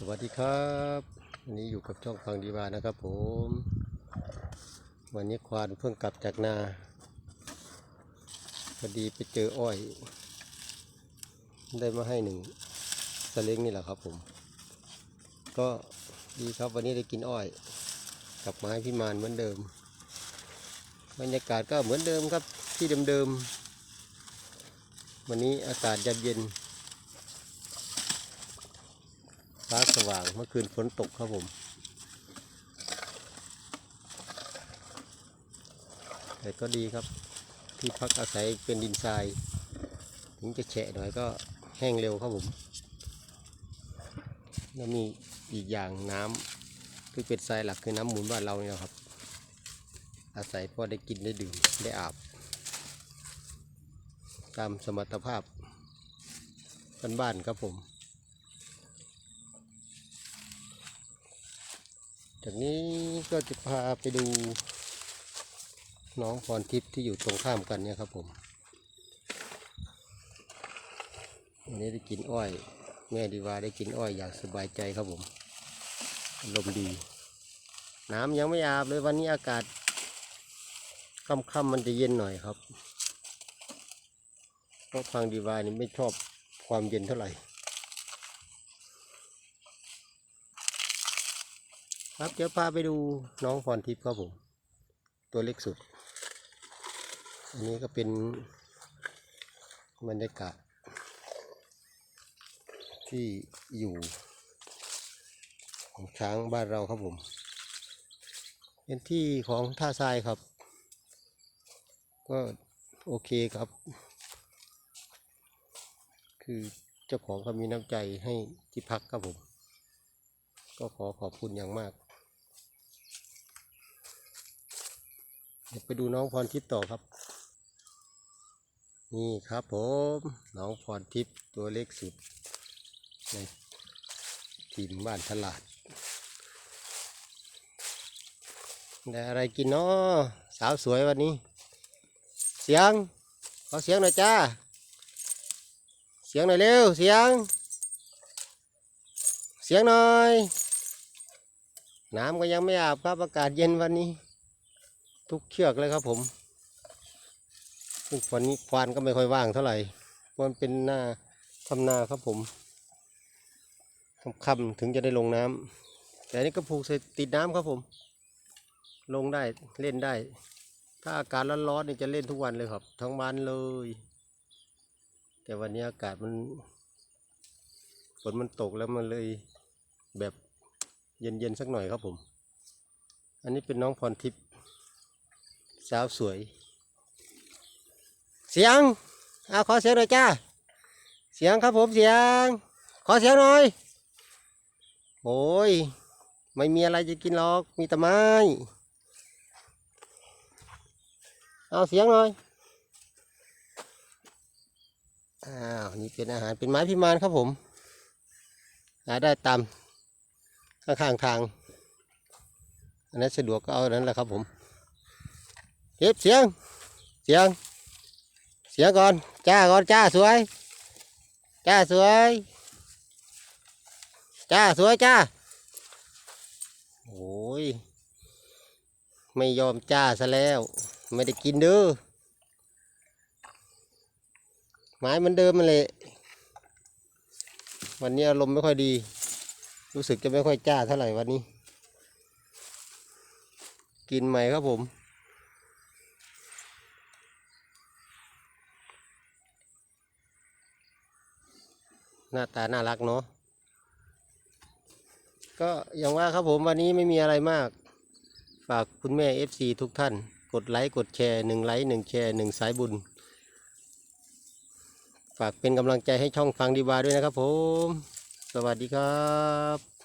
สวัสดีครับวันนี้อยู่กับช่องฟังดีวานะครับ ผม วันนี้ควานเพิ่งกลับจากนาพอดีไปเจออ้อย ได้มาให้หนึ่งสเล้งนี่แหละครับผม ก็ดีครับวันนี้ได้กินอ้อยกับมาให้พี่มานเหมือนเดิม บรรยากาศก็เหมือนเดิมครับที่เดิมๆวันนี้อากาศเย็นๆ ฟ้าสว่างเมื่อคืนฝนตกครับผม แต่ก็ดีครับ ที่พักอาศัยเป็นดินทราย ถึงจะแฉะหน่อยก็แห้งเร็วครับผม แล้วมีอีกอย่างน้ำที่เป็นทรายหลักคือน้ำหมุนบ้านเราเนี่ยครับ อาศัยพอได้กินได้ดื่มได้อาบ ตามสมรรถภาพบ้านๆครับผม จากนี้ก็จะพาไปดู น้องพรทิพย์ที่อยู่ตรงข้ามกันเนี่ยครับผมวันนี้ได้กินอ้อย แม่ดีว่าได้กินอ้อยอย่างสบายใจครับผมอารมดี น้ำยังไม่อาบเลยวันนี้อากาศค่ำๆมันจะเย็นหน่อยครับเพราะฟังดีว่านี่ไม่ชอบความเย็นเท่าไหร่ ครับเดี๋ยวพาไปดูน้องพรทิพย์ครับผม ตัวเล็กสุด อันนี้ก็เป็นบรรยากาศที่อยู่ของช้างบ้านเราครับผม เป็นที่ของท่าทรายครับ ก็โอเคครับ คือเจ้าของเขามีน้ำใจให้ที่พักครับผม ก็ขอขอบคุณอย่างมาก เดี๋ยวไปดูน้องพรทิพย์ต่อครับ นี่ครับผมน้องพรทิพย์ตัวเล็กสุดในทีมบ้านตลาดได้อะไรกินเนาะสาวสวยวันนี้ เสียงขอเสียงหน่อยจ้า เสียงหน่อยเร็วเสียง เสียงหน่อย น้ำก็ยังไม่อาบครับอากาศเย็นวันนี้ ทุกเชือกเลยครับผมซึ่งวันนี้ควานก็ไม่ค่อยว่างเท่าไหร่มันเป็นหน้าทำนาครับผมค่ำถึงจะได้ลงน้ำแต่อันนี้ก็ผูกใส่ติดน้ำครับผม ลงได้เล่นได้ ถ้าอากาศร้อนๆนี่จะเล่นทุกวันเลยครับ ทั้งวันเลย แต่วันนี้อากาศมันฝนมันตกแล้วมันเลยแบบเย็นๆสักหน่อยครับผม อันนี้เป็นน้องพรทิพย์ สาวสวย เสียงเอาขอเสียงหน่อยจ้า เสียงครับผมเสียง ขอเสียงหน่อย โอ้ย ไม่มีอะไรจะกินหรอก มีแต่ไม้ เอาเสียงหน่อย อ้าว นี่เป็นอาหารเป็นไม้พิมานครับผม หาได้ตามข้างๆทาง อันนั้นสะดวกก็เอาอันนั้นแหละครับผม เก็บเสียง เสียง เสียงก่อน จ้าก่อน จ้าสวย จ้าสวย จ้าสวยจ้า โอ้ย ไม่ยอมจ้าซะแล้ว ไม่ได้กินเด้อไม้เหมันเดิมมันเลยวันนี้อารมณ์ไม่ค่อยดี รู้สึกจะไม่ค่อยจ้าเท่าไหร่วันนี้ กินใหม่ครับผม น้าตาน่ารักเนาะก็อย่างว่าครับผมวันนี้ไม่มีอะไรมาก ฝากคุณแม่ FC ทุกท่าน กดไลค์กดแชร์หนึ่งไลค์หนึ่งแชร์หนึ่งสายบุญ ฝากเป็นกำลังใจให้ช่องฟังดีบาด้วยนะครับผม สวัสดีครับ